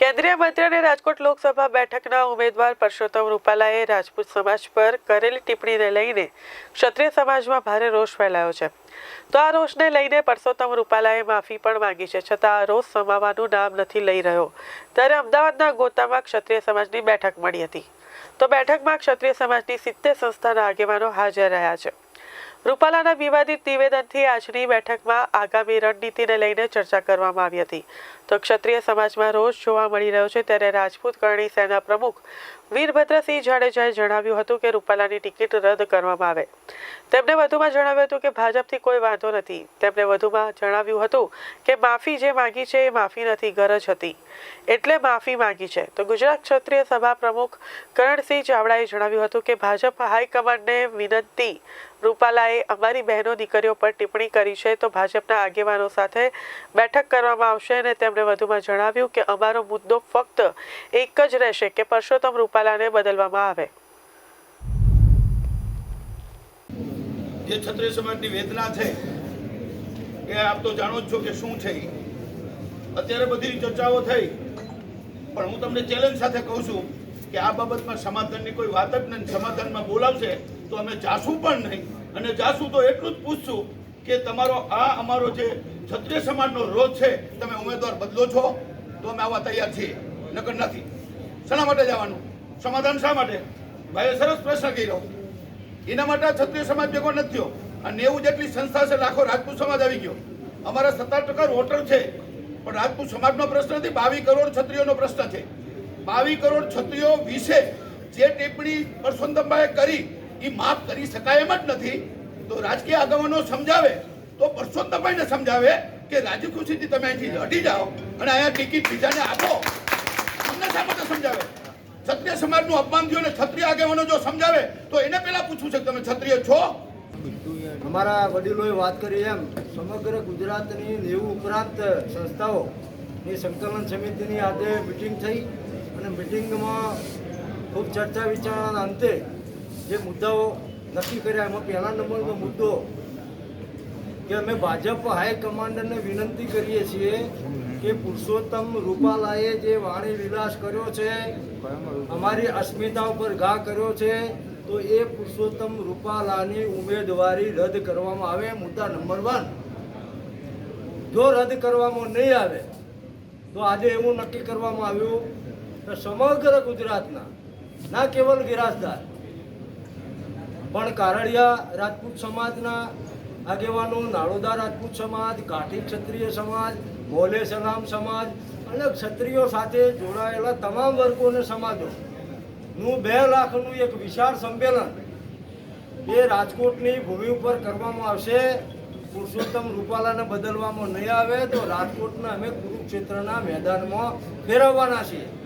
કેન્દ્રીય મંત્રી અને રાજકોટ લોકસભા બેઠકના ઉમેદવાર પરસોત્તમ રૂપાલાએ રાજપૂત સમાજ પર કરેલી ટિપ્પણીને લઈને ક્ષત્રિય સમાજમાં ભારે રોષ ફેલાયો છે. તો આ રોષને લઈને પરસોત્તમ રૂપાલાએ માફી પણ માંગી છે, છતાં આ રોષ સમાવાનું નામ નથી લઈ રહ્યો. ત્યારે અમદાવાદના ગોતામાં ક્ષત્રિય સમાજની બેઠક મળી હતી. તો બેઠકમાં ક્ષત્રિય સમાજની સિત્તેર સંસ્થાના આગેવાનો હાજર રહ્યા છે. રૂપાલાના વિવાદિત નિવેદનથી આજની બેઠકમાં આગામી રણનીતિને લઈને ચર્ચા કરવામાં આવી હતી. તો ક્ષત્રિય સમાજમાં રોષ જોવા મળી રહ્યો છે ત્યારે રાજપૂત કરણી સેના પ્રમુખ વીરભદ્રસિંહ જાડેજાએ જણાવ્યું હતું કે રૂપાલાની ટિકિટ રદ કરવામાં આવે. તેમણે વધુમાં જણાવ્યું હતું કે ભાજપથી કોઈ વાંધો નથી. તેમણે વધુમાં જણાવ્યું હતું કે માફી જે માંગી છે એ માફી નથી ગરજ હતી. એટલે માફી માંગી છે. તો ગુજરાત ક્ષત્રિય સભા પ્રમુખ કરણસિંહ ચાવડાએ જણાવ્યું હતું કે ભાજપ હાઈકમાન્ડને વિનંતી, રૂપાલાએ અમારી બહેનો દીકરીઓ પર ટિપ્પણી કરી છે તો ભાજપના આગેવાનો સાથે બેઠક કરવામાં આવશે અને તેમણે વધુમાં જણાવ્યું કે અમારો મુદ્દો ફક્ત એક જ રહેશે કે પરસોત્તમ રૂપાલાને બદલવામાં આવે. જે ક્ષત્રિય સમાજની વેદના છે, એ આપ તો જાણો જ છો કે શું છે અત્યારે બધી ચર્ચાઓ થઈ, પણ હું તમને ચેલેન્જ સાથે કહું છું કે આ બાબતમાં સમાધાનની કોઈ વાત જ નહીં સમાધાનમાં બોલાવશે તો અમે જાશું પણ નહીં. અને જાશું તો એટલું જ પૂછશું કે તમારો આ અમારો જે ક્ષત્રિય સમાજનો રોજ છે, તમે ઉમેદવાર બદલો છો, તો અમે આવવા તૈયાર છીએ. નકર નથી. શાના માટે જવાનું? સમાધાન શા માટે? ભાઈએ સરસ પ્રશ્ન કર્યો. એના માટે આ ક્ષત્રિય સમાજ ભેગો નથી થયો. અને નેવું જેટલી સંસ્થા છે લાખો રાજપૂત સમાજ આવી ગયો. અમારા સત્તર ટકા વોટર છે, પણ રાજપૂત સમાજનો પ્રશ્ન નથી. બાવીસ કરોડ ક્ષત્રિયોનો પ્રશ્ન છે. બાવીસ કરોડ ક્ષત્રિયો વિશે જે ટિપ્પણી પરસોત્તમભાઈએ કરી એ માફ કરી શકાય એમ જ નથી. તો રાજકીય આગેવાનો સમજાવે, તો પરસોત્તમભાઈને સમજાવે કે રાજી ખુશીથી તમે અહીંથી હટી જાઓ અને અહીંયા ટિકિટ બીજાને આપો. અમને શા માટે સમજાવે? ક્ષત્રિય સમાજનું અપમાન થયું અને ક્ષત્રિય આગેવાનો જો સમજાવે, તો એને પહેલા પૂછવું છે કે તમે ક્ષત્રિય છો? અમારા વડીલોએ વાત કરી એમ, સમગ્ર ગુજરાતની નેવું ઉપરાંત સંસ્થાઓની સંકલન સમિતિની આજે મિટિંગ થઈ અને મિટિંગમાં ખૂબ ચર્ચા વિચારણાના અંતે જે મુદ્દાઓ નક્કી કર્યા. એમાં પહેલા નંબરનો મુદ્દો કે અમે ભાજપ હાઈકમાન્ડરને વિનંતી કરીએ છીએ કે પુરુષોત્તમ રૂપાલાએ જે વાણી વિલાસ કર્યો છે, અમારી અસ્મિતા ઉપર ઘા કર્યો છે, તો એ પુરુષોત્તમ રૂપાલાની ઉમેદવારી રદ કરવામાં આવે. મુદ્દા નંબર વન. જો રદ કરવામાં નહીં આવે, તો આજે એવું નક્કી કરવામાં આવ્યું કે સમગ્ર ગુજરાતના, ના કેવલ ગિરાસદાર પણ કારડિયા રાજપૂત સમાજના આગેવાનો, નાળોદા રાજપૂત સમાજ, કાઠી ક્ષત્રિય સમાજ મોલે સલામ સમાજ અને ક્ષત્રિયો સાથે જોડાયેલા તમામ વર્ગો અને સમાજો નું બે લાખનું એક વિશાળ સંમેલન એ રાજકોટની ભૂમિ ઉપર કરવામાં આવશે. પુરુષોત્તમ રૂપાલાને બદલવામાં નહીં આવે તો રાજકોટના અમે કુરુક્ષેત્રના મેદાનમાં ફેરવવાના છીએ.